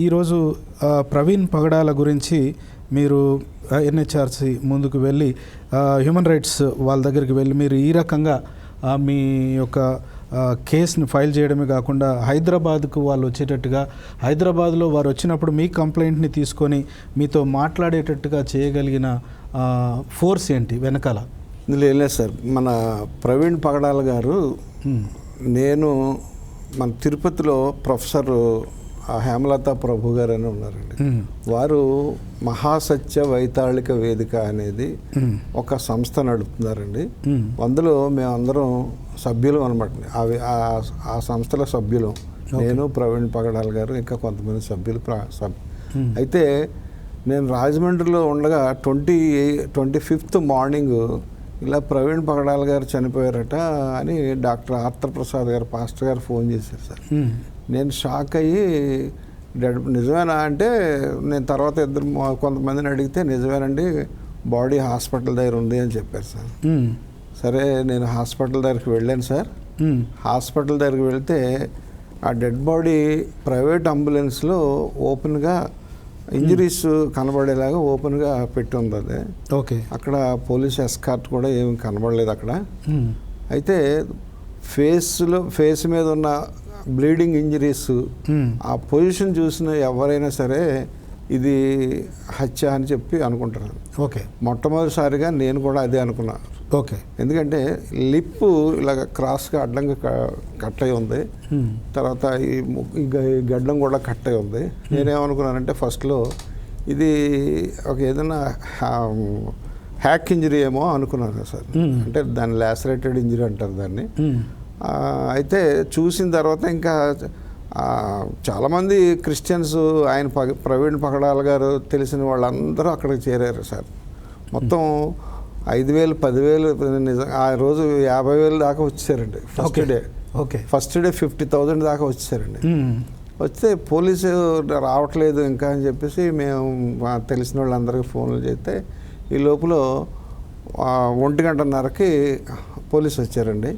ఈరోజు ప్రవీణ్ పగడాల గురించి మీరు ఎన్హెచ్ఆర్సి ముందుకు వెళ్ళి హ్యూమన్ రైట్స్ వాళ్ళ దగ్గరికి వెళ్ళి మీరు ఈ రకంగా మీ యొక్క కేసుని ఫైల్ చేయడమే కాకుండా హైదరాబాద్కు వాళ్ళు వచ్చేటట్టుగా హైదరాబాద్లో వారు వచ్చినప్పుడు మీ కంప్లైంట్ని తీసుకొని మీతో మాట్లాడేటట్టుగా చేయగలిగిన ఫోర్స్ ఏంటి వెనకాల ఇందులో ఏం లేదు సార్ మన ప్రవీణ్ పగడాల గారు. నేను మన తిరుపతిలో ప్రొఫెసర్ హేమలత ప్రభు గారు అని ఉన్నారండి. వారు మహాసత్య వైతాళిక వేదిక అనేది. ఒక సంస్థ నడుపుతున్నారండి. అందులో మేమందరం సభ్యులు అనమాట అవి ఆ- ఆ సంస్థల సభ్యులు నేను ప్రవీణ్ పగడాల్ గారు ఇంకా కొంతమంది సభ్యులు. అయితే నేను రాజమండ్రిలో ఉండగా ట్వంటీ ట్వంటీ ఫిఫ్త్ మార్నింగ్ ఇలా ప్రవీణ్ పగడాల్ గారు చనిపోయారట అని డాక్టర్ ఆర్త ప్రసాద్ గారు పాస్టర్ గారు ఫోన్ చేశారు సార్. నేను షాక్ అయ్యి "డెడ్- నిజమేనా అంటే నేను తర్వాత ఇద్దరు కొంతమందిని అడిగితే నిజమేనండి బాడీ హాస్పిటల్ దగ్గర ఉంది అని చెప్పారు సార్. సరే నేను హాస్పిటల్ దగ్గరికి వెళ్ళాను సార్. హాస్పిటల్ దగ్గరికి వెళ్తే ఆ డెడ్ బాడీ ప్రైవేట్ అంబులెన్స్లో ఓపెన్గా ఇంజరీస్ కనబడేలాగా ఓపెన్గా పెట్టి ఉంది అది ఓకే అక్కడ పోలీస్ ఎస్కార్ట్ కూడా ఏమి కనబడలేదు అక్కడ. అయితే ఫేస్లో ఫేస్ మీద ఉన్న బ్లీడింగ్ ఇంజరీస్. ఆ పొజిషన్ చూసిన ఎవరైనా సరే ఇది హత్య అని చెప్పి అనుకుంటారు. ఓకే. మొట్టమొదటిసారిగా నేను కూడా అదే అనుకున్నా. ఓకే. ఎందుకంటే లిప్ ఇలాగ క్రాస్గా అడ్డంగా కట్ అయి ఉంది. తర్వాత ఈ గడ్డం కూడా కట్ అయి ఉంది నేనేమనుకున్నానంటే ఫస్ట్లో ఇది ఒక ఏదైనా హ్యా- హ్యాక్ ఇంజరీ ఏమో అనుకున్నాను సార్. అంటే దాన్ని లాసరేటెడ్ ఇంజరీ అంటారు దాన్ని. అయితే చూసిన తర్వాత ఇంకా చాలామంది క్రిస్టియన్స్ ఆయన పగ ప్రవీణ్ పగడాల గారు తెలిసిన వాళ్ళందరూ అక్కడికి చేరారు సార్ మొత్తం ఐదు వేలు పదివేలు నిజం ఆ రోజు యాభై వేలు దాకా వచ్చారండి first. Day okay first day fifty thousand దాకా వచ్చారండి మ్మ్. వస్తే పోలీసు రావట్లేదు ఇంకా అని చెప్పేసి మేము తెలిసిన వాళ్ళందరికీ ఫోన్లు చేస్తే ఈ లోపల ఒంటి గంటన్నరకి పోలీసు వచ్చారండి.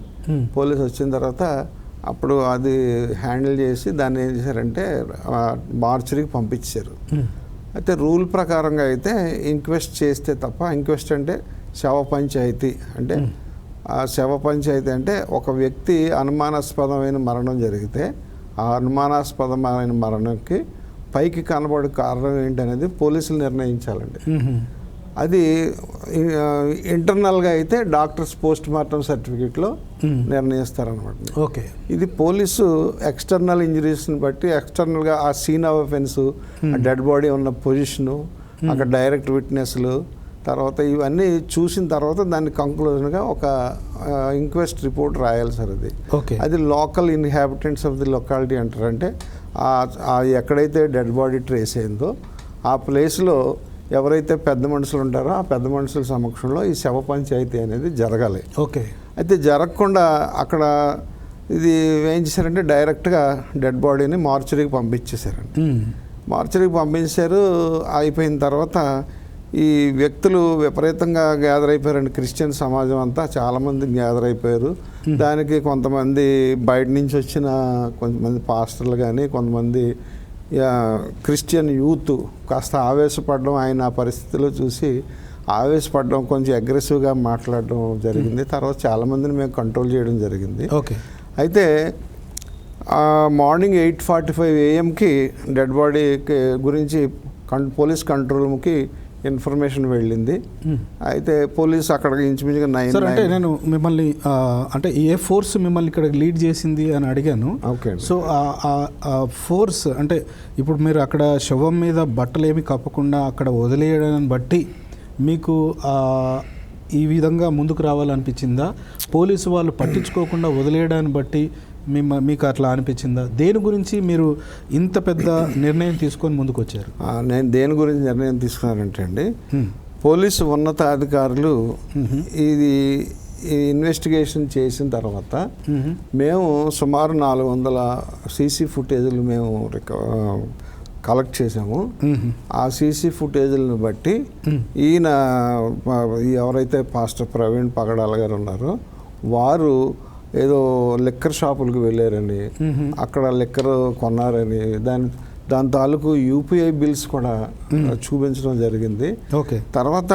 పోలీసు వచ్చిన తర్వాత అప్పుడు అది హ్యాండిల్ చేసి దాన్ని ఏం చేశారంటే మార్చరీకి పంపించారు మ్మ్. అయితే రూల్ ప్రకారంగా అయితే ఇంక్వెస్ట్ చేస్తే తప్ప ఇంక్వెస్ట్ అంటే శవ పంచాయతీ అంటే ఆ శవ పంచాయతీ అంటే ఒక వ్యక్తి అనుమానాస్పదమైన మరణం జరిగితే ఆ అనుమానాస్పదమైన మరణంకి పైకి కనబడే కారణం ఏంటనేది పోలీసులు నిర్ణయించాలండి. అది ఇంటర్నల్గా అయితే డాక్టర్స్ పోస్ట్ మార్టం సర్టిఫికేట్లో. నిర్ణయిస్తారనమాట ఓకే. ఇది పోలీసు ఎక్స్టర్నల్ ఇంజరీస్ని బట్టి ఎక్స్టర్నల్గా ఆ సీన్ ఆఫ్ అఫెన్స్ ఆ డెడ్ బాడీ ఉన్న పొజిషను అక్కడ డైరెక్ట్ విట్నెస్లు తర్వాత ఇవన్నీ చూసిన తర్వాత దాన్ని కంక్లూజన్గా ఒక ఇంక్వెస్ట్ రిపోర్ట్ రాయాలి సార్ అది. ఓకే. అది local inhabitants of the locality అంటారు అంటే ఆ- ఆ ఎక్కడైతే డెడ్ బాడీ ట్రేస్ అయిందో ఆ ప్లేస్లో ఎవరైతే పెద్ద మనుషులు ఉంటారో ఆ పెద్ద మనుషుల సమక్షంలో ఈ శవ పంచాయతీ అనేది జరగాలి. ఓకే. అయితే జరగకుండా అక్కడ ఇది ఏం చేశారంటే డైరెక్ట్గా డెడ్ బాడీని మార్చరీకి పంపించేశారండి. మార్చరీకి పంపించారు అయిపోయిన తర్వాత ఈ వ్యక్తులు విపరీతంగా గ్యాదర్ అయిపోయారండి. క్రిస్టియన్ సమాజం అంతా చాలామంది గ్యాదర్ అయిపోయారు. దానికి కొంతమంది బయట నుంచి వచ్చిన కొంతమంది పాస్టర్లు కానీ కొంతమంది క్రిస్టియన్ యూత్ కాస్త ఆవేశపడడం ఆయన ఆ పరిస్థితిలో చూసి ఆవేశపడడం కొంచెం అగ్రెసివ్గా మాట్లాడడం జరిగింది. తర్వాత చాలామందిని మేము కంట్రోల్ చేయడం జరిగింది. ఓకే. అయితే మార్నింగ్ ఎయిట్ ఫార్టీ ఫైవ్ ఏఎంకి డెడ్ బాడీ గురించి కన్ పోలీస్ కంట్రోల్ రూమ్కి ఇన్ఫర్మేషన్ వెళ్ళింది. అయితే పోలీస్ అక్కడ ఇంచుమించుగా నైన్ సార్ అంటే నేను మిమ్మల్ని అంటే ఏ ఫోర్స్ మిమ్మల్ని ఇక్కడ లీడ్ చేసింది అని అడిగాను ఓకే. సో ఆ- ఫోర్స్ అంటే ఇప్పుడు మీరు అక్కడ శవం మీద బట్టలు ఏమి కప్పకుండా అక్కడ వదిలేయడాన్ని బట్టి మీకు ఈ విధంగా ముందుకు రావాలనిపించిందా పోలీసు వాళ్ళు పట్టించుకోకుండా వదిలేయడాన్ని బట్టి మిమ్మ మీకు అట్లా అనిపించిందా దేని గురించి మీరు ఇంత పెద్ద నిర్ణయం తీసుకొని ముందుకు వచ్చారు నేను దేని గురించి నిర్ణయం తీసుకున్నానంటే అండి. పోలీసు ఉన్నతాధికారులు. ఇది ఈ ఇన్వెస్టిగేషన్ చేసిన తర్వాత మ్మ్. సుమారు నాలుగు వందల సీసీ ఫుటేజీలు మేము కలెక్ట్ చేసాము. ఆ సీసీ ఫుటేజీలను బట్టి. ఈయన ఎవరైతే పాస్టర్ ప్రవీణ్ పగడాల గారు ఉన్నారో వారు ఏదో లిక్కర్ షాపులకు వెళ్ళారని. అక్కడ లిక్కర్ కొన్నారని. దాని దాని తాలూకు యూపీఐ బిల్స్ కూడా చూపించడం జరిగింది. ఓకే. తర్వాత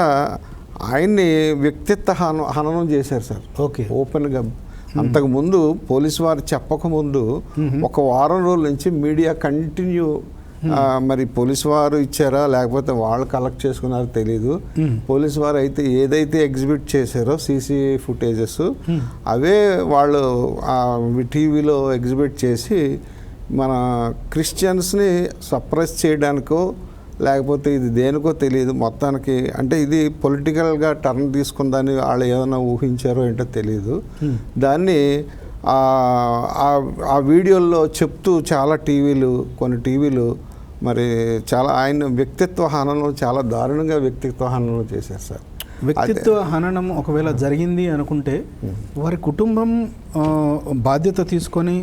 ఆయన్ని వ్యక్తిత్వ హన హననం చేశారు సార్. ఓకే. ఓపెన్గా. అంతకుముందు పోలీసు వారు చెప్పకముందు ఒక వారం రోజుల నుంచి మీడియా కంటిన్యూ మరి పోలీసు వారు ఇచ్చారా? లేకపోతే వాళ్ళు కలెక్ట్ చేసుకున్నారో తెలీదు. పోలీసు వారు అయితే ఏదైతే ఎగ్జిబిట్ చేశారో సీసీ ఫుటేజెస్ అవే వాళ్ళు టీవీలో ఎగ్జిబిట్ చేసి మన క్రిస్టియన్స్ని సప్రెస్ చేయడానికో లేకపోతే ఇది దేనికో తెలియదు మొత్తానికి అంటే ఇది పొలిటికల్గా టర్న్ తీసుకుందని వాళ్ళు ఏమైనా ఊహించారో ఏంటో తెలియదు. దాన్ని ఆ వీడియోల్లో చెప్తూ చాలా టీవీలు కొన్ని టీవీలు మరి చాలా ఆయన వ్యక్తిత్వ హననం చాలా దారుణంగా వ్యక్తిత్వ హననం చేశారు సార్. వ్యక్తిత్వ హననం ఒకవేళ జరిగింది అనుకుంటే వారి కుటుంబం బాధ్యత తీసుకొని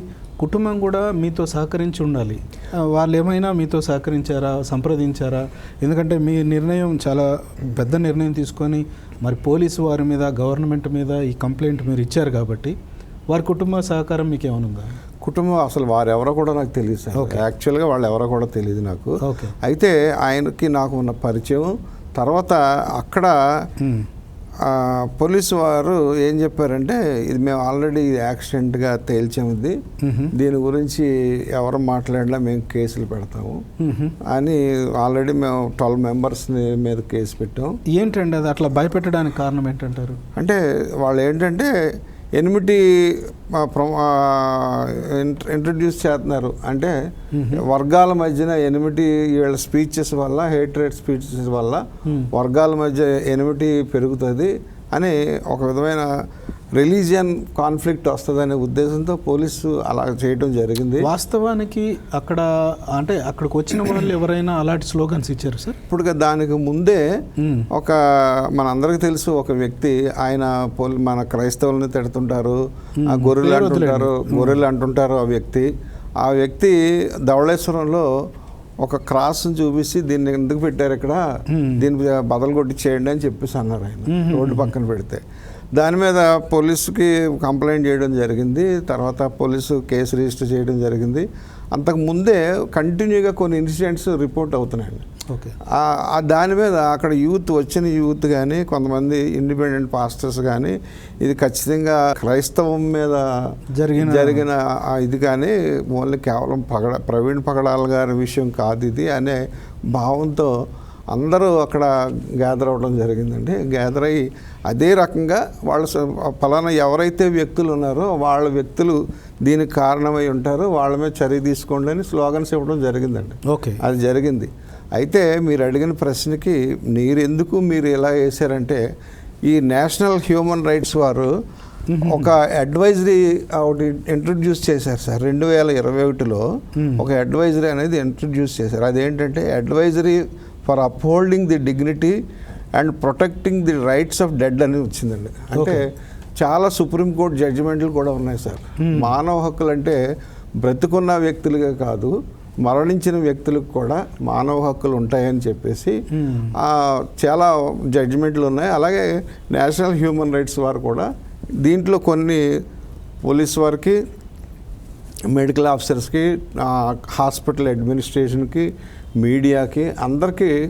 కుటుంబం కూడా మీతో సహకరించి ఉండాలి. వాళ్ళు ఏమైనా మీతో సహకరించారా సంప్రదించారా? ఎందుకంటే మీ నిర్ణయం చాలా పెద్ద నిర్ణయం తీసుకొని మరి పోలీసు వారి మీద గవర్నమెంట్ మీద ఈ కంప్లైంట్ మీరు ఇచ్చారు కాబట్టి వారి కుటుంబ సహకారం మీకు ఏమైనా ఉందా? కుటుంబం అసలు వారెవరో కూడా నాకు తెలియదు సార్. యాక్చువల్గా వాళ్ళు ఎవరో కూడా తెలియదు నాకు. అయితే ఆయనకి నాకు ఉన్న పరిచయం. తర్వాత అక్కడ పోలీసు వారు ఏం చెప్పారంటే ఇది మేము ఆల్రెడీ యాక్సిడెంట్గా తేల్చాము మ్హూ. దీని గురించి ఎవరు మాట్లాడినా మేము కేసులు పెడతాము. అని ఆల్రెడీ మేము ట్వెల్వ్ మెంబర్స్ని మీద కేసు పెట్టాం. ఏంటండి అది? అట్లా భయపెట్టడానికి కారణం ఏంటంటారు? అంటే వాళ్ళు ఏంటంటే ఎనిమిది ఇంట్రడ్యూస్ చేస్తున్నారు అంటే వర్గాల మధ్యన ఎనిమిది వీళ్ళ స్పీచెస్ వల్ల హేట్రేట్ స్పీచెస్ వల్ల. వర్గాల మధ్య ఎనిమిది పెరుగుతుంది అని ఒక విధమైన రిలీజియన్ కాన్ఫ్లిక్ట్ వస్తుందనే ఉద్దేశంతో పోలీసు అలా చేయడం జరిగింది వాస్తవానికి అక్కడ అంటే అక్కడికి వచ్చిన వాళ్ళు ఎవరైనా అలాంటి స్లోగన్స్ ఇచ్చారు సార్ ఇప్పుడు దానికి ముందే. ఒక మనందరికీ తెలుసు ఒక వ్యక్తి ఆయన మన క్రైస్తవుల్ని తిడుతుంటారు ఆ గొర్రెలు అంటుంటారు. గొర్రెలు అంటుంటారు ఆ వ్యక్తి ఆ వ్యక్తి ధవళేశ్వరంలో ఒక క్రాస్ని చూపిస్తే దీన్ని ఎందుకు పెట్టారు ఇక్కడ. దీన్ని బదలు కొట్టి చేయండి అని చెప్పేసి అన్నారు ఆయన. రోడ్డు పక్కన పెడితే దాని మీద పోలీసుకి కంప్లైంట్ చేయడం జరిగింది తర్వాత పోలీసు కేసు రిజిస్టర్ చేయడం జరిగింది. అంతకు ముందే కంటిన్యూగా కొన్ని ఇన్సిడెంట్స్ రిపోర్ట్ అవుతున్నాయండి. ఓకే. దాని మీద అక్కడ యూత్ వచ్చిన యూత్ కానీ కొంతమంది ఇండిపెండెంట్ పాస్టర్స్ కానీ ఇది ఖచ్చితంగా క్రైస్తవం మీద జరిగిన- జరిగిన ఇది కానీ ఓన్లీ కేవలం పగడ ప్రవీణ్ పగడాల గారి విషయం కాదు ఇది అనే భావంతో అందరూ అక్కడ గ్యాదర్ అవ్వడం జరిగిందండి. గ్యాదర్ అయ్యి అదే రకంగా వాళ్ళ ఫలానా ఎవరైతే వ్యక్తులు ఉన్నారో వాళ్ళ వ్యక్తులు దీనికి కారణమై ఉంటారో. వాళ్ళ మీద చర్య తీసుకోండి అని స్లోగన్స్ ఇవ్వడం జరిగిందండి. ఓకే. అది జరిగింది. అయితే మీరు అడిగిన ప్రశ్నకి మీరు ఎందుకు మీరు ఎలా వేశారంటే ఈ నేషనల్ హ్యూమన్ రైట్స్ వారు ఒక అడ్వైజరీ ఒకటి ఇంట్రడ్యూస్ చేశారు సార్. రెండు వేల ఇరవై ఒకటిలో. ఒక అడ్వైజరీ అనేది ఇంట్రడ్యూస్ చేశారు. అదేంటంటే advisory for upholding the dignity and protecting the rights of dead అని వచ్చిందండి అంటే. చాలా సుప్రీంకోర్టు జడ్జిమెంట్లు కూడా ఉన్నాయి సార్ Hmm. మానవ హక్కులు అంటే బ్రతుకున్న వ్యక్తులుగా కాదు మరణించిన వ్యక్తులకు కూడా మానవ హక్కులు ఉంటాయని చెప్పేసి Hmm. చాలా జడ్జిమెంట్లు ఉన్నాయి అలాగే నేషనల్ హ్యూమన్ రైట్స్ వారు కూడా దీంట్లో కొన్ని పోలీస్ వారికి మెడికల్ ఆఫీసర్స్కి హాస్పిటల్ అడ్మినిస్ట్రేషన్కి మీడియాకి అందరికీ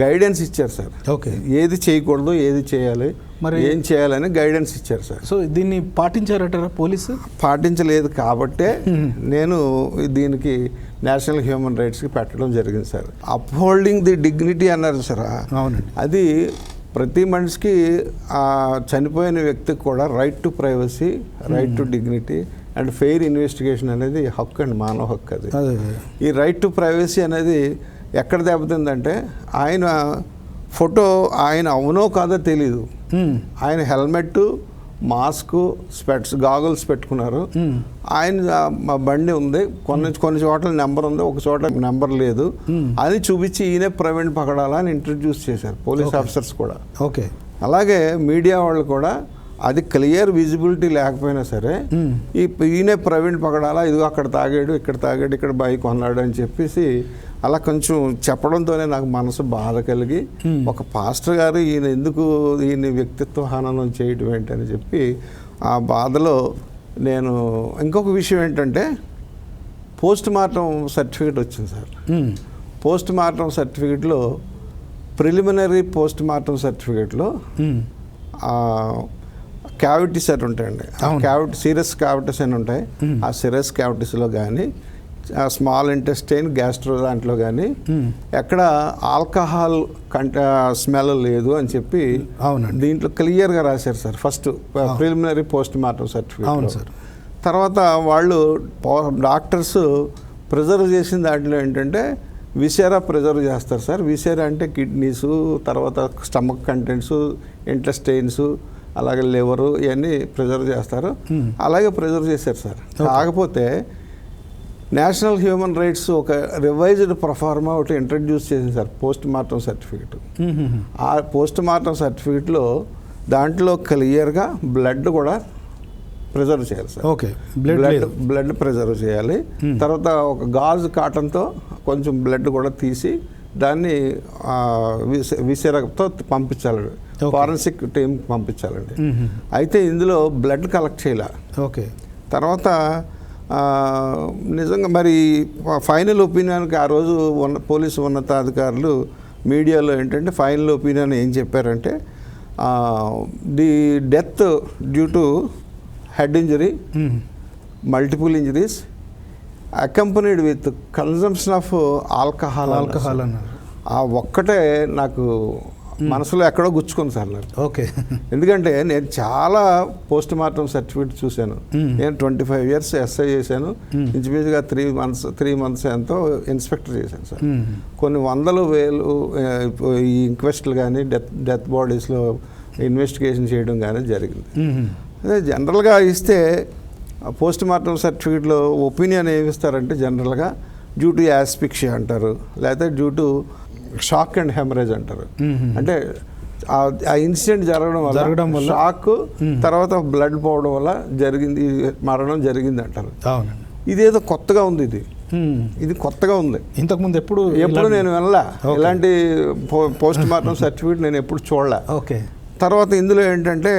గైడెన్స్ ఇచ్చారు సార్. ఓకే. ఏది చేయకూడదు ఏది చేయాలి మరి- ఏం చేయాలని గైడెన్స్ ఇచ్చారు సార్. సో దీన్ని పాటించారటారా పోలీసు? పాటించలేదు కాబట్టే నేను దీనికి నేషనల్ హ్యూమన్ రైట్స్కి పెట్టడం జరిగింది సార్. అప్హోల్డింగ్ ది డిగ్నిటీ అన్నారు సార్. అవునండి. అది ప్రతి మనిషికి ఆ చనిపోయిన వ్యక్తికి కూడా right to privacy right to dignity and fair investigation అనేది హక్కు అండి మానవ హక్కు అది. ఈ రైట్ టు ప్రైవసీ అనేది ఎక్కడ దెబ్బతిందంటే ఆయన ఫోటో ఆయన అవునో కాదో తెలీదు. ఆయన హెల్మెట్ మాస్క్ స్పెట్స్ గాగుల్స్ పెట్టుకున్నారు. ఆయన బండి ఉంది. కొన్ని కొన్ని చోట్ల నెంబర్ ఉంది ఒక చోట నెంబర్ లేదు. అది చూపించి ఈయనే ప్రవీణ్ పగడాల అని ఇంట్రడ్యూస్ చేశారు పోలీస్. ఆఫీసర్స్ కూడా. ఓకే. అలాగే మీడియా వాళ్ళు కూడా అది క్లియర్ విజిబిలిటీ లేకపోయినా సరే. ఈ ఈయనే ప్రవీణ్ పగడాల ఇదిగో అక్కడ తాగాడు ఇక్కడ తాగాడు ఇక్కడ బైక్ కొన్నాడు అని చెప్పేసి అలా కొంచెం చెప్పడంతోనే నాకు మనసు బాధ కలిగి. ఒక పాస్టర్ గారు ఈయన ఎందుకు ఈయన వ్యక్తిత్వ హననం చేయడం ఏంటని చెప్పి ఆ బాధలో నేను ఇంకొక విషయం ఏంటంటే పోస్ట్ మార్టం సర్టిఫికేట్ వచ్చింది సార్. పోస్ట్ మార్టం సర్టిఫికేట్లో ప్రిలిమినరీ పోస్ట్ మార్టం సర్టిఫికేట్లో. క్యావిటీస్ అని ఉంటాయండి. అవును. క్యావిటీ సీరియస్ క్యావిటీస్ అని ఉంటాయి. ఆ సీరియస్ క్యావిటీస్లో కానీ స్మాల్ ఇంటెస్టైన్ గ్యాస్ట్రో దాంట్లో కానీ. ఎక్కడ ఆల్కహాల్ కంట స్మెల్ లేదు అని చెప్పి అవునండి. దీంట్లో క్లియర్గా రాశారు sir. First preliminary post mortem అవును సర్టిఫికేట్ సార్. తర్వాత వాళ్ళు డాక్టర్స్ ప్రిజర్వ్ చేసిన దాంట్లో ఏంటంటే విసేరా ప్రిజర్వ్ చేస్తారు సార్. విసేరా అంటే కిడ్నీస్ తర్వాత స్టమక్ కంటెంట్స్ ఇంటెస్టైన్స్ అలాగే లివరు ఇవన్నీ ప్రిజర్వ్ చేస్తారు. అలాగే ప్రిజర్వ్ చేశారు సార్. కాకపోతే నేషనల్ హ్యూమన్ రైట్స్ ఒక రివైజ్డ్ ప్రొఫార్మా ఒకటి ఇంట్రడ్యూస్ చేసింది సార్ పోస్ట్ మార్టం సర్టిఫికేట్. ఆ పోస్ట్ మార్టం సర్టిఫికేట్లో దాంట్లో క్లియర్గా బ్లడ్ కూడా ప్రిజర్వ్ చేయాలి sir okay blood blood preserve చేయాలి. తర్వాత ఒక గాజు కాటన్తో కొంచెం బ్లడ్ కూడా తీసి దాన్ని విస- విసిరతో పంపించాలి. ఫారెన్సిక్ టీం పంపించాలండి. అయితే ఇందులో బ్లడ్ కలెక్ట్ చేయాలి. ఓకే. తర్వాత నిజంగా మరి ఫైనల్ ఒపీనియన్కి ఆ రోజు ఉన్న పోలీసు ఉన్నతాధికారులు మీడియాలో ఏంటంటే ఫైనల్ ఒపీనియన్ ఏం చెప్పారంటే the death due to head injury. Multiple injuries accompanied with consumption of alcohol alcohol అన్నారు. ఆ ఒక్కటే నాకు మనసులో ఎక్కడో గుచ్చుకుంది సార్ నాకు ఓకే ఎందుకంటే నేను చాలా పోస్ట్ మార్టం సర్టిఫికేట్ చూశాను. నేను ట్వంటీ ఫైవ్ ఇయర్స్ ఎస్ఐ చేశాను. ఇంచుమించుగా త్రీ మంత్స్ త్రీ మంత్స్ ఎంతో ఇన్స్పెక్టర్ చేశాను సార్. కొన్ని వందలు వేలు ఈ ఇంక్వెస్ట్లు కానీ డెత్ డెత్ బాడీస్లో ఇన్వెస్టిగేషన్ చేయడం కానీ జరిగింది. అదే జనరల్గా ఇస్తే పోస్ట్ మార్టం సర్టిఫికేట్లో ఒపీనియన్ ఏమి ఇస్తారంటే జనరల్గా డ్యూ టు యాస్పిక్షియా అంటారు లేకపోతే due to shock and haemorrhage అంటారు. అంటే ఆ- ఇన్సిడెంట్ జరగడం వల్ల జరగడం వల్ల- షాక్. తర్వాత బ్లడ్ పోవడం వల్ల జరిగింది మరణం జరిగింది అంటారు. ఇదేదో కొత్తగా ఉంది ఇది. ఇది కొత్తగా ఉంది. ఇంతకుముందు ఎప్పుడు ఎప్పుడు నేను వెళ్ళా. ఇలాంటి పోస్ట్ మార్టం సర్టిఫికేట్ నేను ఎప్పుడు చూడలే? ఓకే. తర్వాత ఇందులో ఏంటంటే.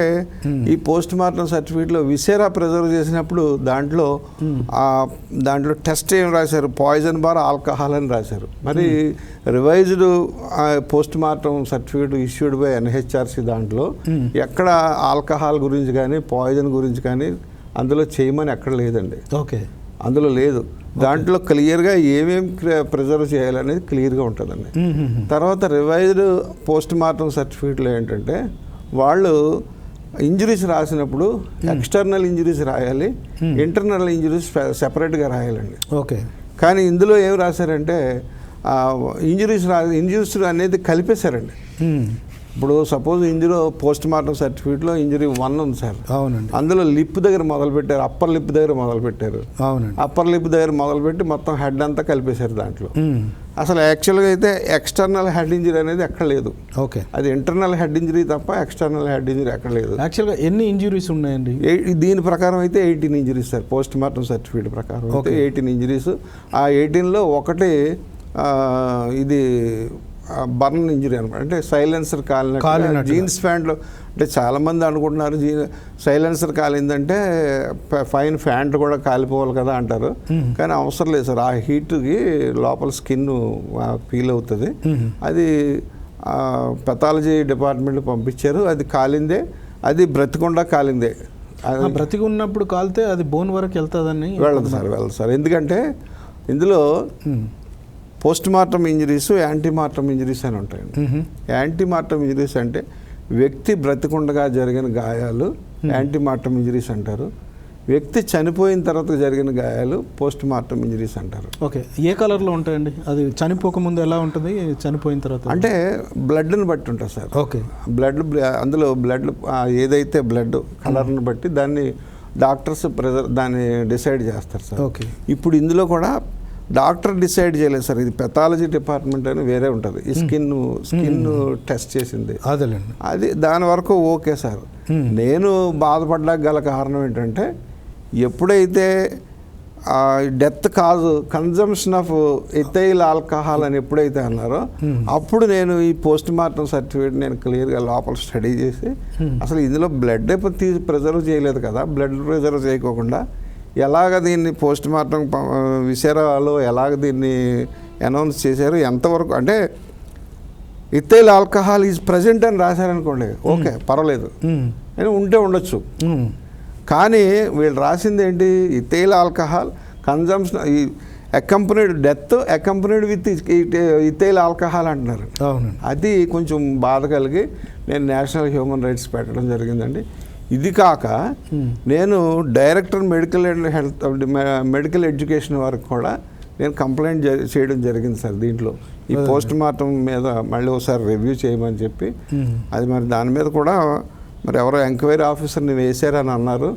ఈ పోస్ట్ మార్టం సర్టిఫికేట్లో విసేరా ప్రిజర్వ్ చేసినప్పుడు దాంట్లో దాంట్లో టెస్ట్ ఏం రాశారు పాయిజన్ బార్ ఆల్కహాల్ అని రాశారు మరి revised post mortem certificate issued by NHRC దాంట్లో. ఎక్కడ ఆల్కహాల్ గురించి కానీ పాయిజన్ గురించి కానీ అందులో చేయమని ఎక్కడ లేదండి ఓకే అందులో లేదు దాంట్లో క్లియర్గా ఏమేమి ప్రిజర్వ్ చేయాలనేది క్లియర్గా ఉంటుందండి. తర్వాత రివైజ్డ్ పోస్ట్ మార్టం సర్టిఫికేట్లో ఏంటంటే వాళ్ళు ఇంజరీస్ రాసినప్పుడు ఎక్స్టర్నల్ ఇంజరీస్ రాయాలి Hmm. ఇంటర్నల్ ఇంజరీస్ సెపరేట్గా రాయాలండి ఓకే కానీ ఇందులో ఏం రాశారంటే ఇంజరీస్ రా ఇంజరీస్ అనేది కలిపేశారండి మ్మ్. ఇప్పుడు సపోజ్ ఇందులో పోస్ట్ మార్టం సర్టిఫికేట్లో ఇంజరీ వన్ ఉంది సార్. అవునండి. అందులో లిప్ దగ్గర మొదలు పెట్టారు అప్పర్ లిప్ దగ్గర మొదలు పెట్టారు అవునండి. అప్పర్ లిప్ దగ్గర మొదలుపెట్టి మొత్తం హెడ్ అంతా కలిపేశారు దాంట్లో. అసలు యాక్చువల్గా అయితే ఎక్స్టర్నల్ హెడ్ ఇంజరీ అనేది ఎక్కడ లేదు. ఓకే. అది ఇంటర్నల్ హెడ్ ఇంజరీ తప్ప ఎక్స్టర్నల్ హెడ్ ఇంజరీ ఎక్కడ లేదు. యాక్చువల్గా ఎన్ని ఇంజురీస్ ఉన్నాయండి? దీని ప్రకారం అయితే eighteen injuries sir post mortem certificate ప్రకారం అయితే. Eighteen injuries. ఆ ఎయిటీన్లో ఒకటి ఇది బర్న్ ఇంజరీ అనమాట. అంటే సైలెన్సర్ కాలినట్టుగా. జీన్స్ ప్యాంట్లో అంటే చాలామంది అనుకుంటున్నారు జీ సైలెన్సర్ కాలిందంటే పైన ప్యాంట్ కూడా కాలిపోవాలి కదా అంటారు. కానీ అవసరం లేదు సార్. ఆ హీట్కి లోపల స్కిన్ ఫీల్ అవుతుంది. అది పెథాలజీ డిపార్ట్మెంట్ పంపించారు. అది కాలిందే. అది బ్రతికుండా కాలిందే. బ్రతికి ఉన్నప్పుడు కాలితే అది బోన్ వరకు వెళ్తుందని వెళ్ళదు సార్ వెళ్ళదు సార్. ఎందుకంటే ఇందులో. Post mortem injuries ante mortem injuries అని ఉంటాయండి. మ్మ్. యాంటీ మార్టం ఇంజరీస్ అంటే వ్యక్తి బ్రతికుండగా జరిగిన గాయాలు యాంటీ మార్టం ఇంజరీస్ అంటారు. వ్యక్తి చనిపోయిన తర్వాత జరిగిన గాయాలు పోస్ట్ మార్టం ఇంజరీస్ అంటారు. ఓకే. ఏ కలర్లో ఉంటాయండి? అది చనిపోకముందు ఎలా ఉంటుంది? చనిపోయిన తర్వాత? అంటే బ్లడ్ని బట్టి ఉంటుంది సార్. ఓకే. బ్లడ్ అందులో బ్లడ్ ఏదైతే బ్లడ్ కలర్ని బట్టి దాన్ని డాక్టర్స్ ప్రెజర్ దాన్ని డిసైడ్ చేస్తారు సార్. ఓకే. ఇప్పుడు ఇందులో కూడా డాక్టర్ డిసైడ్ చేయలేదు సార్. ఇది పెథాలజీ డిపార్ట్మెంట్ అని వేరే ఉంటుంది. ఈ స్కిన్ స్కిన్ టెస్ట్ చేసింది. అదేలేండి. అది దాని వరకు ఓకే సార్. నేను బాధపడ్డానికి గల కారణం ఏంటంటే ఎప్పుడైతే death cause consumption of ethyl alcohol అని ఎప్పుడైతే అన్నారో. అప్పుడు నేను ఈ పోస్ట్ మార్టం సర్టిఫికేట్ నేను క్లియర్గా లోపల స్టడీ చేసి. అసలు ఇందులో బ్లడ్ తీసి ప్రిజర్వ్ చేయలేదు కదా. బ్లడ్ ప్రిజర్వ్ చేయకోకుండా ఎలాగ దీన్ని పోస్ట్ మార్టం విషయాలు ఎలాగ దీన్ని అనౌన్స్ చేశారు? ఎంతవరకు అంటే ఇథైల్ ఆల్కహాల్ ఈజ్ ప్రజెంట్ అని రాశారనుకోండి. ఓకే పర్వాలేదు. అని ఉంటే ఉండొచ్చు. కానీ వీళ్ళు రాసింది ఏంటి ఇథైల్ ఆల్కహాల్ కన్జంప్షన్ ఈ accompanied death accompanied with ethyl alcohol అంటున్నారు. అది కొంచెం బాధ కలిగి నేను నేషనల్ హ్యూమన్ రైట్స్ పెట్టడం జరిగిందండి. ఇది కాక. నేను director medical and health medical education వరకు కూడా నేను కంప్లైంట్ చేయడం జరిగింది సార్ దీంట్లో ఈ. పోస్ట్ మార్టం మీద మళ్ళీ ఒకసారి రివ్యూ చేయమని చెప్పి. అది మరి దాని మీద కూడా మరి ఎవరో ఎంక్వైరీ ఆఫీసర్ని వేశారని అన్నారు